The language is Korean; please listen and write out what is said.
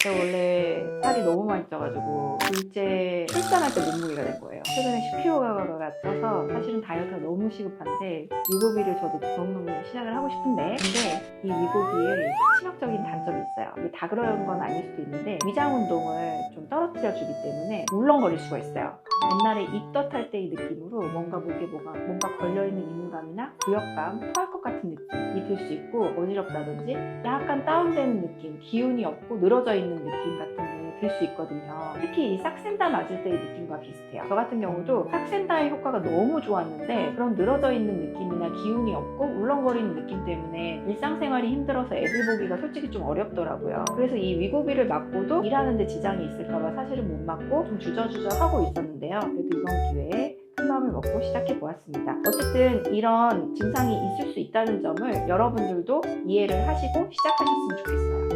제가 원래 살이 너무 많이 쪄가지고 둘째 출산할 때 몸무게가 된 거예요. 최근에 10kg가 쪄서 사실은 다이어트가 너무 시급한데 위고비를 저도 너무너무 시작을 하고 싶은데 근데 이 위고비에 치명적인 단점이 있어요. 이게 다 그런 건 아닐 수도 있는데 위장 운동을 좀 떨어뜨려 주기 때문에 울렁거릴 수가 있어요. 옛날에 입덧할 때의 느낌으로 뭔가 목에 뭐가 뭔가 걸려있는 이물감이나 구역감, 토할 것 같은 느낌 이들수 있고 어지럽다든지 약간 다운되는 느낌, 기운이 없고 늘어져 있는 느낌 같은 게 들 수 있거든요. 특히 이 싹센다 맞을 때의 느낌과 비슷해요. 저 같은 경우도 싹센다의 효과가 너무 좋았는데 그런 늘어져 있는 느낌이나 기운이 없고 울렁거리는 느낌 때문에 일상생활이 힘들어서 애들 보기가 솔직히 좀 어렵더라고요. 그래서 이 위고비를 맞고도 일하는데 지장이 있을까봐 사실은 못 맞고 좀 주저주저 하고 있었는데요. 그래도 이번 기회에 먹고 시작해 보았습니다. 어쨌든 이런 증상이 있을 수 있다는 점을 여러분들도 이해를 하시고 시작하셨으면 좋겠어요.